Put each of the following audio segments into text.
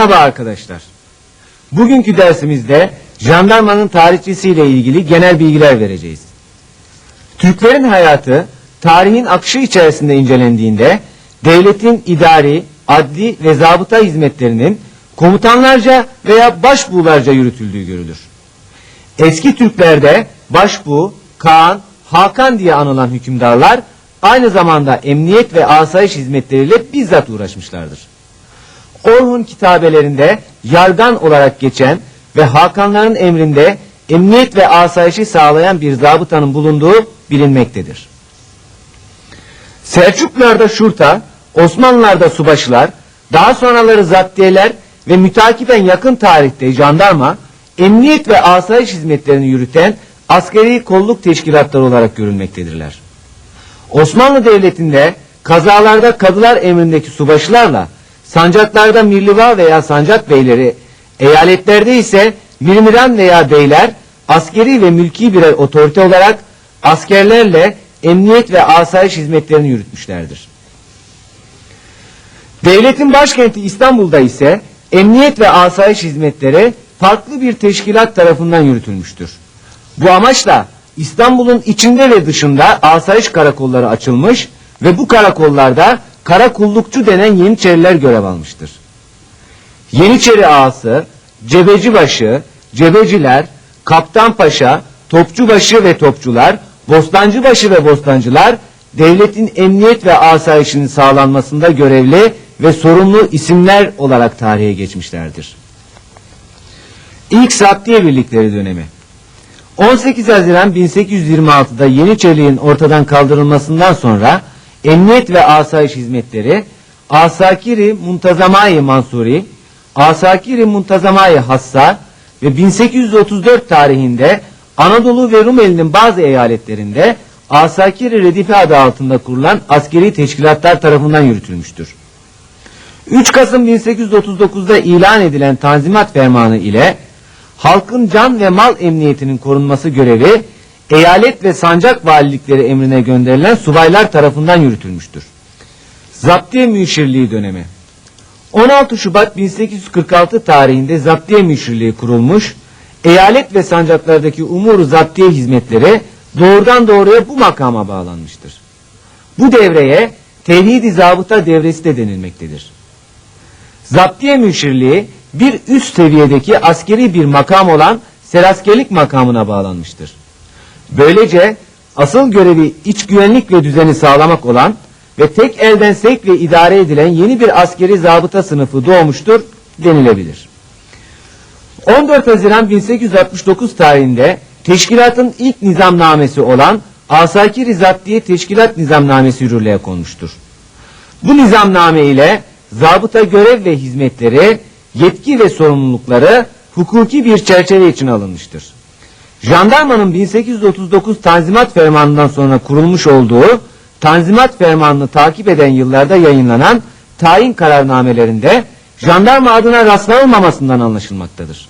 Merhaba arkadaşlar. Bugünkü dersimizde jandarmanın tarihçesiyle ilgili genel bilgiler vereceğiz. Türklerin hayatı tarihin akışı içerisinde incelendiğinde devletin idari, adli ve zabıta hizmetlerinin komutanlarca veya başbuğlarca yürütüldüğü görülür. Eski Türklerde başbuğ, Kaan, Hakan diye anılan hükümdarlar aynı zamanda emniyet ve asayiş hizmetleriyle bizzat uğraşmışlardır. Orhun kitabelerinde yargan olarak geçen ve Hakanların emrinde emniyet ve asayişi sağlayan bir zabıtanın bulunduğu bilinmektedir. Selçuklularda şurta, Osmanlılarda subaşılar, daha sonraları zaptiyeler ve mütakiben yakın tarihte jandarma, emniyet ve asayiş hizmetlerini yürüten askeri kolluk teşkilatları olarak görülmektedirler. Osmanlı Devleti'nde kazalarda kadılar emrindeki subaşılarla sancaklarda mirliva veya sancak beyleri, eyaletlerde ise mirmiran veya beyler askeri ve mülki birer otorite olarak askerlerle emniyet ve asayiş hizmetlerini yürütmüşlerdir. Devletin başkenti İstanbul'da ise emniyet ve asayiş hizmetleri farklı bir teşkilat tarafından yürütülmüştür. Bu amaçla İstanbul'un içinde ve dışında asayiş karakolları açılmış ve bu karakollarda karakullukçu denen Yeniçeriler görev almıştır. Yeniçeri ağası, Cebecibaşı, Cebeciler, Kaptanpaşa, Topçubaşı ve Topçular, Bostancıbaşı ve Bostancılar devletin emniyet ve asayişinin sağlanmasında görevli ve sorumlu isimler olarak tarihe geçmişlerdir. İlk Zaptiye Birlikleri dönemi 18 Haziran 1826'da Yeniçeriliğin ortadan kaldırılmasından sonra Emniyet ve Asayiş Hizmetleri Asakiri Muntazamai Mansuri, Asakiri Muntazamai Hassa ve 1834 tarihinde Anadolu ve Rumeli'nin bazı eyaletlerinde Asakiri Redifi adı altında kurulan askeri teşkilatlar tarafından yürütülmüştür. 3 Kasım 1839'da ilan edilen Tanzimat Fermanı ile halkın can ve mal emniyetinin korunması görevi eyalet ve sancak valilikleri emrine gönderilen subaylar tarafından yürütülmüştür. Zaptiye Müşirliği dönemi 16 Şubat 1846 tarihinde Zaptiye Müşirliği kurulmuş, eyalet ve sancaklardaki umur zaptiye hizmetleri doğrudan doğruya bu makama bağlanmıştır. Bu devreye tevhid-i zabıta devresi de denilmektedir. Zaptiye müşirliği bir üst seviyedeki askeri bir makam olan seraskerlik makamına bağlanmıştır. Böylece asıl görevi iç güvenlik ve düzeni sağlamak olan ve tek elden sevk ve idare edilen yeni bir askeri zabıta sınıfı doğmuştur denilebilir. 14 Haziran 1869 tarihinde teşkilatın ilk nizamnamesi olan Asakir-i Zaptiye Teşkilat Nizamnamesi yürürlüğe konmuştur. Bu nizamname ile zabıta görev ve hizmetleri, yetki ve sorumlulukları hukuki bir çerçeve için alınmıştır. Jandarmanın 1839 Tanzimat Fermanı'ndan sonra kurulmuş olduğu Tanzimat Fermanı'nı takip eden yıllarda yayınlanan tayin kararnamelerinde jandarma adına rastlanılmamasından anlaşılmaktadır.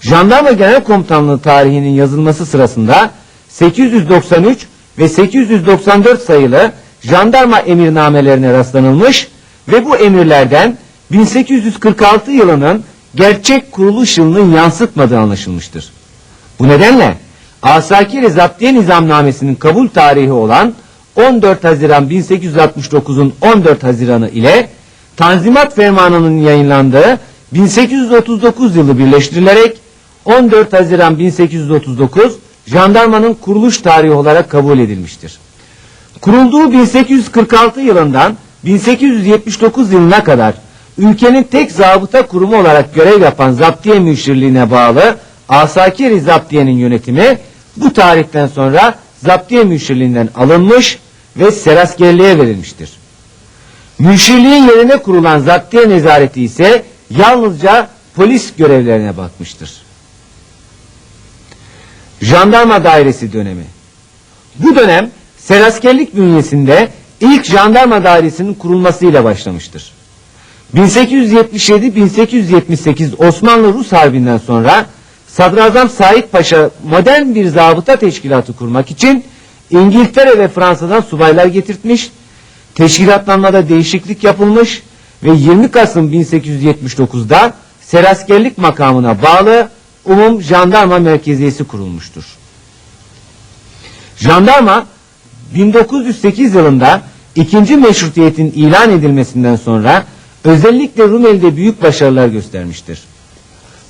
Jandarma Genel Komutanlığı tarihinin yazılması sırasında 893 ve 894 sayılı jandarma emirnamelerine rastlanılmış ve bu emirlerden 1846 yılının gerçek kuruluş yılının yansıtmadığı anlaşılmıştır. Bu nedenle Asakir-i Zaptiye Nizamnamesi'nin kabul tarihi olan 14 Haziran 1869'un 14 Haziran'ı ile Tanzimat Fermanı'nın yayınlandığı 1839 yılı birleştirilerek 14 Haziran 1839 jandarmanın kuruluş tarihi olarak kabul edilmiştir. Kurulduğu 1846 yılından 1879 yılına kadar ülkenin tek zabıta kurumu olarak görev yapan Zaptiye Müşirliğine bağlı Asakir-i Zaptiye'nin yönetimi bu tarihten sonra Zaptiye Müşirliğinden alınmış ve seraskerliğe verilmiştir. Müşirliğin yerine kurulan Zaptiye Nezareti ise yalnızca polis görevlerine bakmıştır. Jandarma Dairesi dönemi Bu dönem seraskerlik bünyesinde ilk jandarma dairesinin kurulmasıyla başlamıştır. 1877-1878 Osmanlı-Rus Harbi'nden sonra Sadrazam Said Paşa modern bir zabıta teşkilatı kurmak için İngiltere ve Fransa'dan subaylar getirtmiş, teşkilatlanmada değişiklik yapılmış ve 20 Kasım 1879'da seraskerlik makamına bağlı Umum Jandarma Merkeziyesi kurulmuştur. Jandarma 1908 yılında ikinci meşrutiyetin ilan edilmesinden sonra özellikle Rumeli'de büyük başarılar göstermiştir.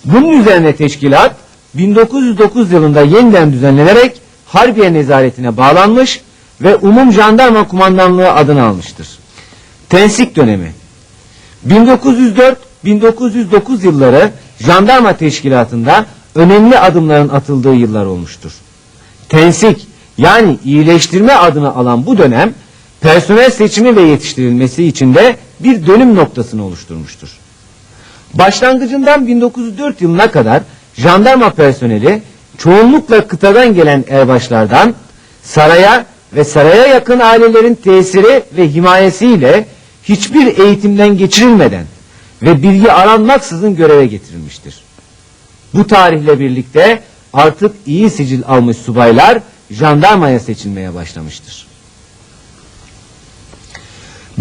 Bunun üzerine teşkilat 1909 yılında yeniden düzenlenerek Harbiye Nezaretine bağlanmış ve Umum Jandarma Kumandanlığı adını almıştır. Tensik dönemi 1904-1909 yılları jandarma teşkilatında önemli adımların atıldığı yıllar olmuştur. Tensik yani iyileştirme adını alan bu dönem personel seçimi ve yetiştirilmesi için de bir dönüm noktasını oluşturmuştur. Başlangıcından 1904 yılına kadar jandarma personeli çoğunlukla kıtadan gelen erbaşlardan saraya ve saraya yakın ailelerin tesiri ve himayesiyle hiçbir eğitimden geçirilmeden ve bilgi aranmaksızın göreve getirilmiştir. Bu tarihle birlikte artık iyi sicil almış subaylar jandarmaya seçilmeye başlamıştır.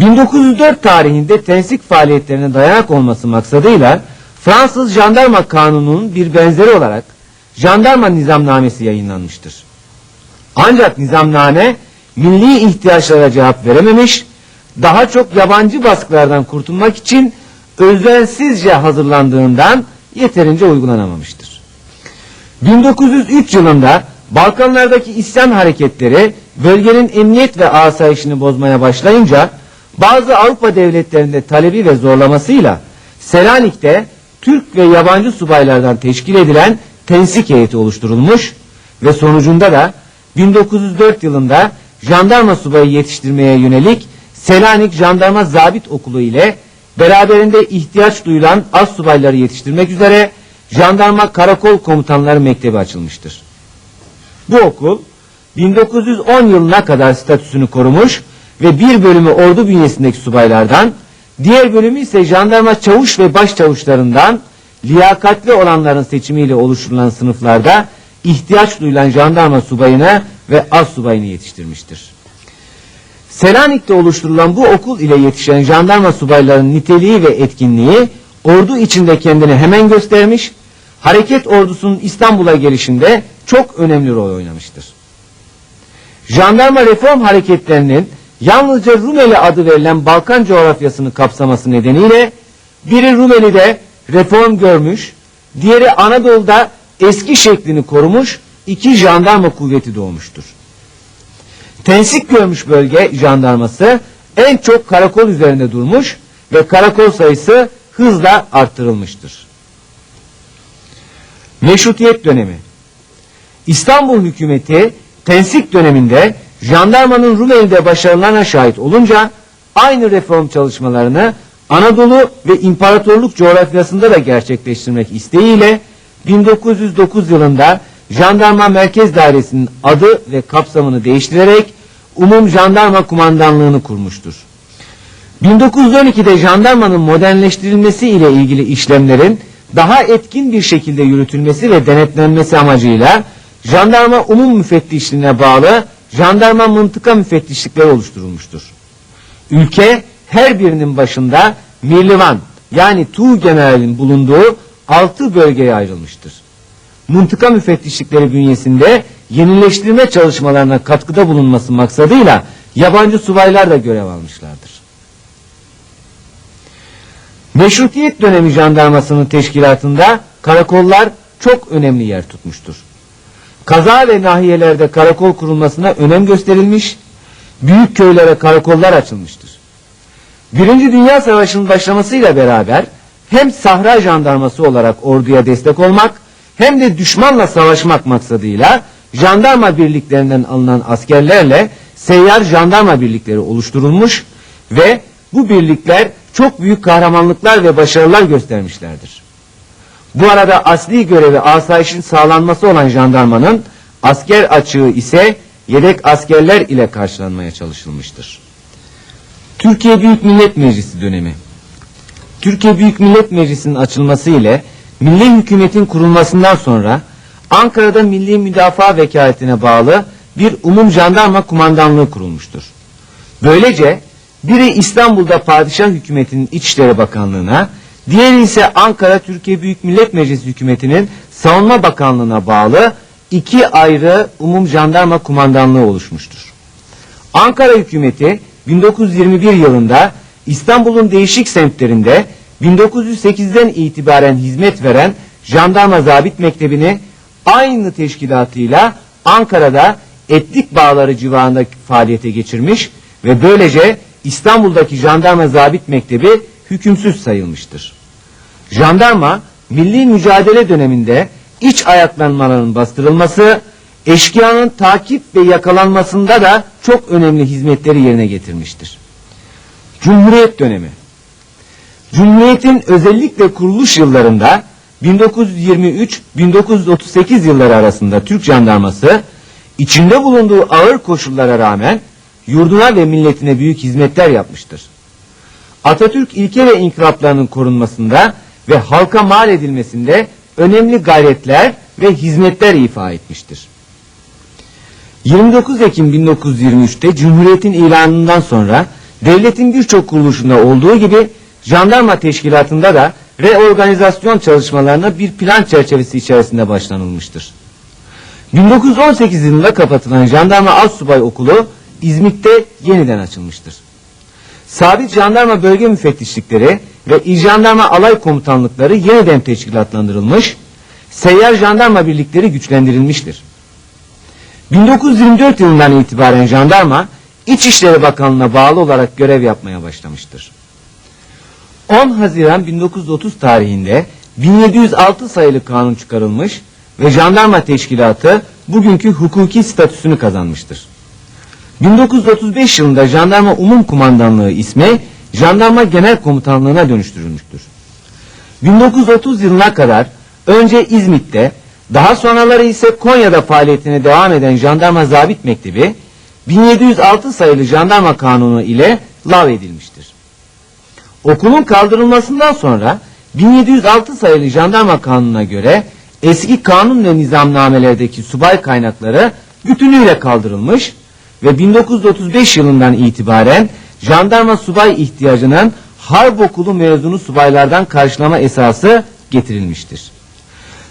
1904 tarihinde tensik faaliyetlerine dayanak olması maksadıyla Fransız Jandarma Kanunu'nun bir benzeri olarak Jandarma Nizamnamesi yayınlanmıştır. Ancak nizamname milli ihtiyaçlara cevap verememiş, daha çok yabancı baskılardan kurtulmak için özensizce hazırlandığından yeterince uygulanamamıştır. 1903 yılında Balkanlardaki isyan hareketleri bölgenin emniyet ve asayişini bozmaya başlayınca bazı Avrupa devletlerinde talebi ve zorlamasıyla Selanik'te Türk ve yabancı subaylardan teşkil edilen tensik heyeti oluşturulmuş ve sonucunda da 1904 yılında jandarma subayı yetiştirmeye yönelik Selanik Jandarma Zabit Okulu ile beraberinde ihtiyaç duyulan az subayları yetiştirmek üzere Jandarma Karakol Komutanları Mektebi açılmıştır. Bu okul 1910 yılına kadar statüsünü korumuş ve bir bölümü ordu bünyesindeki subaylardan, diğer bölümü ise jandarma çavuş ve başçavuşlarından liyakatli olanların seçimiyle oluşturulan sınıflarda ihtiyaç duyulan jandarma subayına ve az subayını yetiştirmiştir. Selanik'te oluşturulan bu okul ile yetişen jandarma subaylarının niteliği ve etkinliği ordu içinde kendini hemen göstermiş, hareket ordusunun İstanbul'a gelişinde çok önemli rol oynamıştır. Jandarma reform hareketlerinin yalnızca Rumeli adı verilen Balkan coğrafyasını kapsaması nedeniyle biri Rumeli'de reform görmüş, diğeri Anadolu'da eski şeklini korumuş iki jandarma kuvveti doğmuştur. Tensik görmüş bölge jandarması en çok karakol üzerinde durmuş ve karakol sayısı hızla arttırılmıştır. Meşrutiyet dönemi İstanbul hükümeti tensik döneminde jandarmanın Rumeli'de başarılarına şahit olunca aynı reform çalışmalarını Anadolu ve İmparatorluk coğrafyasında da gerçekleştirmek isteğiyle 1909 yılında Jandarma Merkez Dairesi'nin adı ve kapsamını değiştirerek Umum Jandarma Kumandanlığını kurmuştur. 1912'de jandarmanın modernleştirilmesi ile ilgili işlemlerin daha etkin bir şekilde yürütülmesi ve denetlenmesi amacıyla jandarma umum müfettişliğine bağlı jandarma mıntıka müfettişlikleri oluşturulmuştur. Ülke her birinin başında Mirlivan yani Tuğ General'in bulunduğu altı bölgeye ayrılmıştır. Mıntıka müfettişlikleri bünyesinde yenileştirme çalışmalarına katkıda bulunması maksadıyla yabancı subaylar da görev almışlardır. Meşrutiyet dönemi jandarmasının teşkilatında karakollar çok önemli yer tutmuştur. Kaza ve nahiyelerde karakol kurulmasına önem gösterilmiş, büyük köylere karakollar açılmıştır. Birinci Dünya Savaşı'nın başlamasıyla beraber hem sahra jandarması olarak orduya destek olmak hem de düşmanla savaşmak maksadıyla jandarma birliklerinden alınan askerlerle seyyar jandarma birlikleri oluşturulmuş ve bu birlikler çok büyük kahramanlıklar ve başarılar göstermişlerdir. Bu arada asli görevi asayişin sağlanması olan jandarmanın asker açığı ise yedek askerler ile karşılanmaya çalışılmıştır. Türkiye Büyük Millet Meclisi dönemi Türkiye Büyük Millet Meclisi'nin açılması ile milli hükümetin kurulmasından sonra Ankara'da Milli Müdafaa Vekaletine bağlı bir umum jandarma kumandanlığı kurulmuştur. Böylece biri İstanbul'da Padişah Hükümeti'nin İçişleri Bakanlığı'na, diğeri ise Ankara Türkiye Büyük Millet Meclisi Hükümeti'nin Savunma Bakanlığı'na bağlı iki ayrı umum jandarma kumandanlığı oluşmuştur. Ankara hükümeti 1921 yılında İstanbul'un değişik semtlerinde 1908'den itibaren hizmet veren Jandarma Zabit Mektebi'ni aynı teşkilatıyla Ankara'da etnik bağları civarında faaliyete geçirmiş ve böylece İstanbul'daki Jandarma Zabit Mektebi hükümsüz sayılmıştır. Jandarma milli mücadele döneminde iç ayaklanmaların bastırılması, eşkıyanın takip ve yakalanmasında da çok önemli hizmetleri yerine getirmiştir. Cumhuriyet dönemi Cumhuriyetin özellikle kuruluş yıllarında 1923-1938 yılları arasında Türk jandarması içinde bulunduğu ağır koşullara rağmen yurduna ve milletine büyük hizmetler yapmıştır. Atatürk ilke ve inkılaplarının korunmasında ve halka mal edilmesinde önemli gayretler ve hizmetler ifa etmiştir. 29 Ekim 1923'te Cumhuriyet'in ilanından sonra devletin birçok kuruluşunda olduğu gibi jandarma teşkilatında da reorganizasyon çalışmalarına bir plan çerçevesi içerisinde başlanılmıştır. 1918 yılında kapatılan Jandarma Altsubay Okulu İzmit'te yeniden açılmıştır. Sabit jandarma bölge müfettişlikleri ve İl Jandarma Alay Komutanlıkları yeniden teşkilatlandırılmış, seyyar jandarma birlikleri güçlendirilmiştir. 1924 yılından itibaren jandarma İçişleri Bakanlığı'na bağlı olarak görev yapmaya başlamıştır. 10 Haziran 1930 tarihinde 1706 sayılı kanun çıkarılmış ve jandarma teşkilatı bugünkü hukuki statüsünü kazanmıştır. 1935 yılında Jandarma Umum Kumandanlığı ismi Jandarma Genel Komutanlığı'na dönüştürülmüştür. 1930 yılına kadar önce İzmit'te daha sonraları ise Konya'da faaliyetine devam eden Jandarma Zabit Mektebi 1706 sayılı Jandarma Kanunu ile lav edilmiştir. Okulun kaldırılmasından sonra 1706 sayılı Jandarma Kanunu'na göre eski kanun ve nizamnamelerdeki subay kaynakları bütünüyle kaldırılmış ve 1935 yılından itibaren jandarma subay ihtiyacının harp okulu mezunu subaylardan karşılama esası getirilmiştir.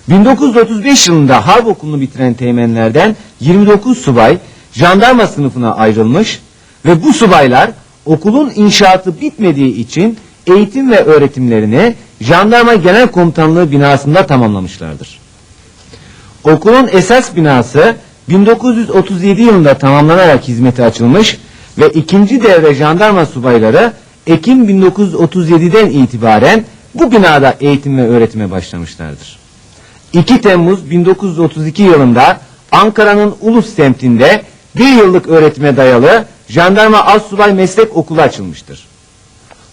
1935 yılında harp okulunu bitiren teğmenlerden 29 subay jandarma sınıfına ayrılmış ve bu subaylar okulun inşaatı bitmediği için eğitim ve öğretimlerini Jandarma Genel Komutanlığı binasında tamamlamışlardır. Okulun esas binası 1937 yılında tamamlanarak hizmete açılmış ve ikinci devre jandarma subayları Ekim 1937'den itibaren bu binada eğitim ve öğretime başlamışlardır. 2 Temmuz 1932 yılında Ankara'nın Ulus semtinde bir yıllık öğretime dayalı Jandarma Assubay Meslek Okulu açılmıştır.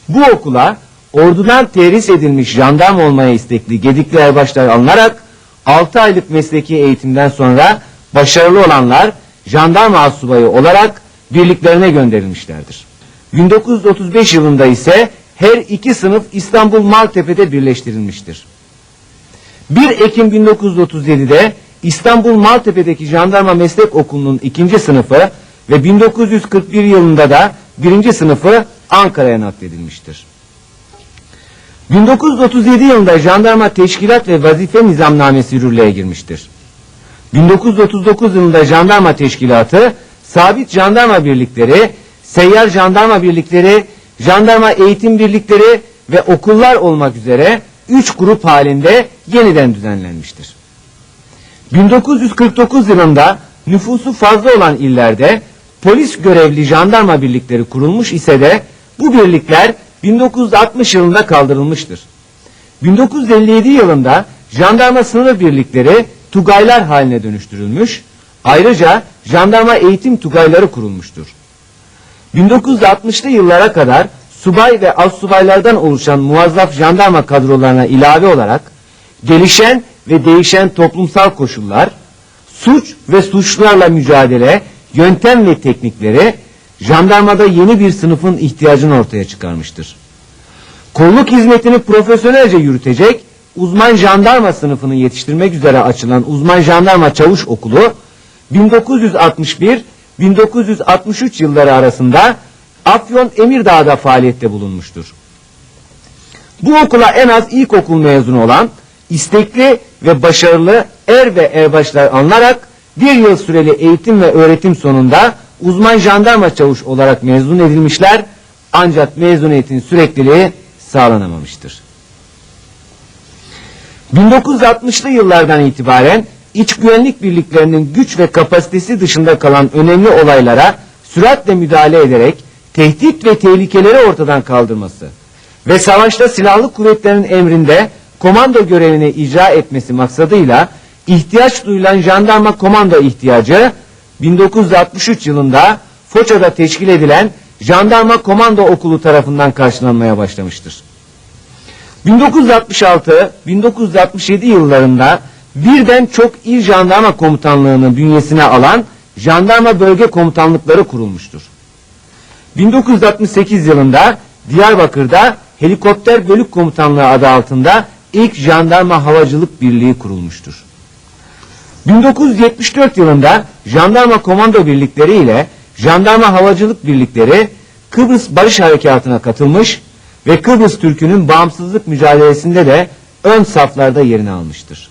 Bu okula ordudan terhis edilmiş jandarma olmaya istekli gedikli erbaşlar alınarak 6 aylık mesleki eğitimden sonra başarılı olanlar jandarma asubayı olarak birliklerine gönderilmişlerdir. 1935 yılında ise her iki sınıf İstanbul Maltepe'de birleştirilmiştir. 1 Ekim 1937'de İstanbul Maltepe'deki Jandarma Meslek Okulu'nun ikinci sınıfı ve 1941 yılında da birinci sınıfı Ankara'ya nakledilmiştir. 1937 yılında Jandarma Teşkilat ve Vazife Nizamnamesi yürürlüğe girmiştir. 1939 yılında Jandarma Teşkilatı, Sabit Jandarma Birlikleri, Seyyar Jandarma Birlikleri, Jandarma Eğitim Birlikleri ve okullar olmak üzere üç grup halinde yeniden düzenlenmiştir. 1949 yılında nüfusu fazla olan illerde polis görevli jandarma birlikleri kurulmuş ise de bu birlikler 1960 yılında kaldırılmıştır. 1957 yılında jandarma sınır birlikleri tugaylar haline dönüştürülmüş, ayrıca jandarma eğitim tugayları kurulmuştur. 1960'lı yıllara kadar subay ve alt subaylardan oluşan muazzaf jandarma kadrolarına ilave olarak gelişen ve değişen toplumsal koşullar, suç ve suçlarla mücadele, yöntem ve teknikleri jandarmada yeni bir sınıfın ihtiyacını ortaya çıkarmıştır. Kolluk hizmetini profesyonelce yürütecek uzman jandarma sınıfını yetiştirmek üzere açılan uzman jandarma çavuş okulu 1961-1963 yılları arasında Afyon Emirdağ'da faaliyette bulunmuştur. Bu okula en az ilkokul mezunu olan istekli ve başarılı er ve erbaşlar alınarak bir yıl süreli eğitim ve öğretim sonunda uzman jandarma çavuş olarak mezun edilmişler ancak mezuniyetin sürekliliği sağlanamamıştır. 1960'lı yıllardan itibaren iç güvenlik birliklerinin güç ve kapasitesi dışında kalan önemli olaylara süratle müdahale ederek tehdit ve tehlikeleri ortadan kaldırması ve savaşta silahlı kuvvetlerin emrinde komando görevini icra etmesi maksadıyla ihtiyaç duyulan jandarma komando ihtiyacı 1963 yılında Foça'da teşkil edilen Jandarma Komando Okulu tarafından karşılanmaya başlamıştır. 1966-1967 yıllarında birden çok il jandarma komutanlığının bünyesine alan jandarma bölge komutanlıkları kurulmuştur. 1968 yılında Diyarbakır'da helikopter bölük komutanlığı adı altında ilk jandarma havacılık birliği kurulmuştur. 1974 yılında jandarma komando birlikleri ile jandarma havacılık birlikleri Kıbrıs Barış Harekatı'na katılmış ve Kıbrıs Türk'ünün bağımsızlık mücadelesinde de ön saflarda yerini almıştır.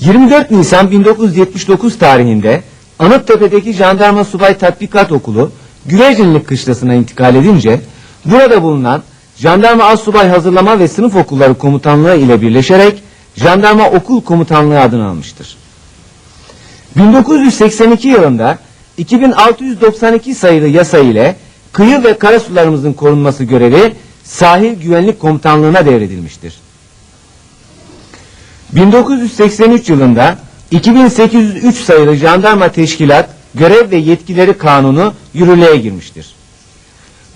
24 Nisan 1979 tarihinde Anıttepe'deki Jandarma Subay Tatbikat Okulu Güvecinlik Kışlası'na intikal edince burada bulunan Jandarma Assubay Hazırlama ve Sınıf Okulları Komutanlığı ile birleşerek Jandarma Okul Komutanlığı adını almıştır. 1982 yılında 2692 sayılı yasa ile kıyı ve karasularımızın korunması görevi Sahil Güvenlik Komutanlığı'na devredilmiştir. 1983 yılında 2803 sayılı Jandarma Teşkilat Görev ve Yetkileri Kanunu yürürlüğe girmiştir.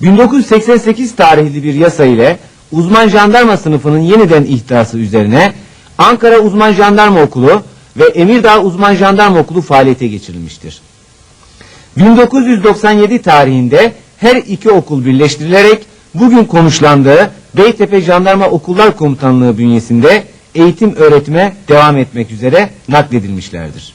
1988 tarihli bir yasa ile uzman jandarma sınıfının yeniden ihtası üzerine Ankara Uzman Jandarma Okulu ve Emirdağ Uzman Jandarma Okulu faaliyete geçirilmiştir. 1997 tarihinde her iki okul birleştirilerek bugün konuşlandığı Beytepe Jandarma Okullar Komutanlığı bünyesinde eğitim öğretime devam etmek üzere nakledilmişlerdir.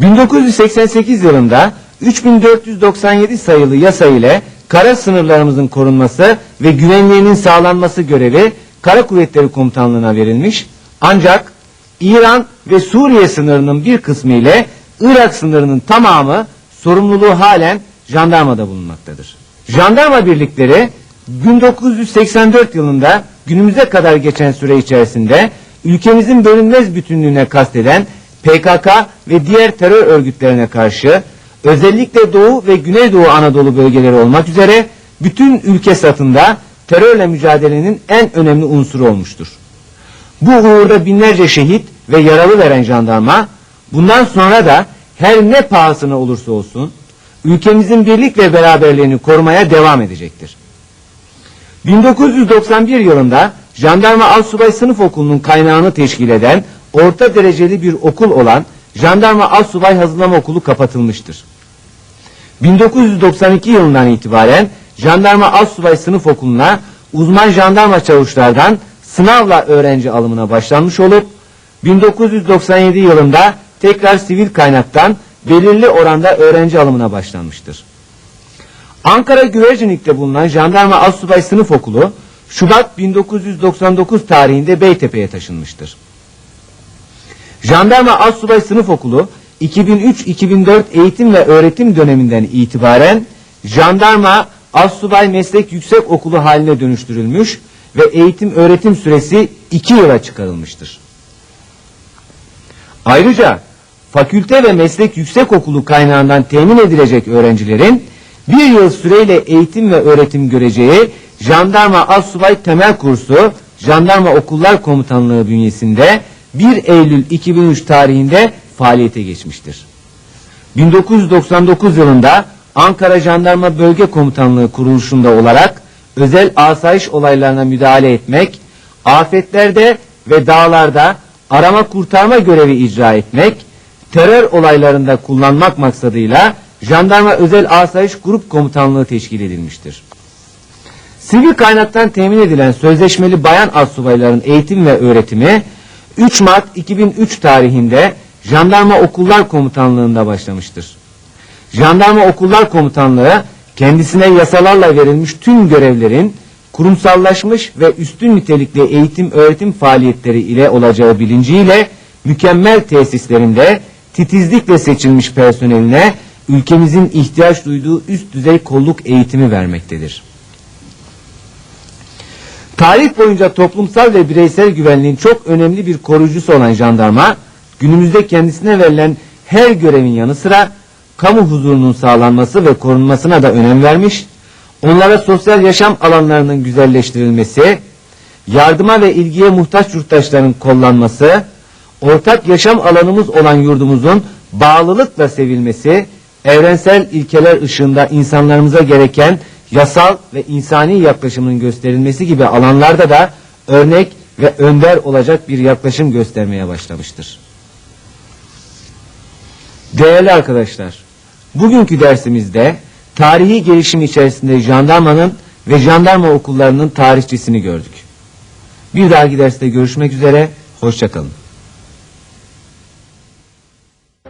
1988 yılında 3497 sayılı yasa ile kara sınırlarımızın korunması ve güvenliğinin sağlanması görevi Kara Kuvvetleri Komutanlığı'na verilmiş. Ancak İran ve Suriye sınırının bir kısmı ile Irak sınırının tamamı sorumluluğu halen jandarmada bulunmaktadır. Jandarma birlikleri 1984 yılında günümüze kadar geçen süre içerisinde ülkemizin bölünmez bütünlüğüne kasteden PKK ve diğer terör örgütlerine karşı özellikle Doğu ve Güneydoğu Anadolu bölgeleri olmak üzere bütün ülke satında terörle mücadelenin en önemli unsuru olmuştur. Bu uğurda binlerce şehit ve yaralı veren jandarma bundan sonra da her ne pahasına olursa olsun ülkemizin birlik ve beraberliğini korumaya devam edecektir. 1991 yılında Jandarma Alsubay Sınıf Okulu'nun kaynağını teşkil eden orta dereceli bir okul olan Jandarma Alsubay Hazırlama Okulu kapatılmıştır. 1992 yılından itibaren Jandarma Alsubay Sınıf Okulu'na uzman jandarma çavuşlardan sınavla öğrenci alımına başlanmış olup 1997 yılında tekrar sivil kaynaktan belirli oranda öğrenci alımına başlanmıştır. Ankara Güvercinlik'te bulunan Jandarma Alsubay Sınıf Okulu Şubat 1999 tarihinde Beytepe'ye taşınmıştır. Jandarma Alsubay Sınıf Okulu 2003-2004 eğitim ve öğretim döneminden itibaren Jandarma Alsubay Meslek Yüksek Okulu haline dönüştürülmüş ve eğitim öğretim süresi 2 yıla çıkarılmıştır. Ayrıca fakülte ve meslek yüksekokulu kaynağından temin edilecek öğrencilerin bir yıl süreyle eğitim ve öğretim göreceği Jandarma Assubay Temel Kursu Jandarma Okullar Komutanlığı bünyesinde 1 Eylül 2003 tarihinde faaliyete geçmiştir. 1999 yılında Ankara Jandarma Bölge Komutanlığı kuruluşunda olarak özel asayiş olaylarına müdahale etmek, afetlerde ve dağlarda arama kurtarma görevi icra etmek, terör olaylarında kullanmak maksadıyla Jandarma Özel Asayiş Grup Komutanlığı teşkil edilmiştir. Sivil kaynaktan temin edilen sözleşmeli bayan astsubayların eğitim ve öğretimi 3 Mart 2003 tarihinde Jandarma Okullar Komutanlığı'nda başlamıştır. Jandarma Okullar Komutanlığı kendisine yasalarla verilmiş tüm görevlerin kurumsallaşmış ve üstün nitelikli eğitim öğretim faaliyetleri ile olacağı bilinciyle mükemmel tesislerinde titizlikle seçilmiş personeline ülkemizin ihtiyaç duyduğu üst düzey kolluk eğitimi vermektedir. Tarih boyunca toplumsal ve bireysel güvenliğin çok önemli bir koruyucusu olan jandarma, günümüzde kendisine verilen her görevin yanı sıra kamu huzurunun sağlanması ve korunmasına da önem vermiş, onlara sosyal yaşam alanlarının güzelleştirilmesi, yardıma ve ilgiye muhtaç yurttaşların kollanması, ortak yaşam alanımız olan yurdumuzun bağlılıkla sevilmesi, evrensel ilkeler ışığında insanlarımıza gereken yasal ve insani yaklaşımın gösterilmesi gibi alanlarda da örnek ve önder olacak bir yaklaşım göstermeye başlamıştır. Değerli arkadaşlar, bugünkü dersimizde tarihi gelişim içerisinde jandarmanın ve jandarma okullarının tarihçesini gördük. Bir dahaki derste görüşmek üzere, hoşçakalın.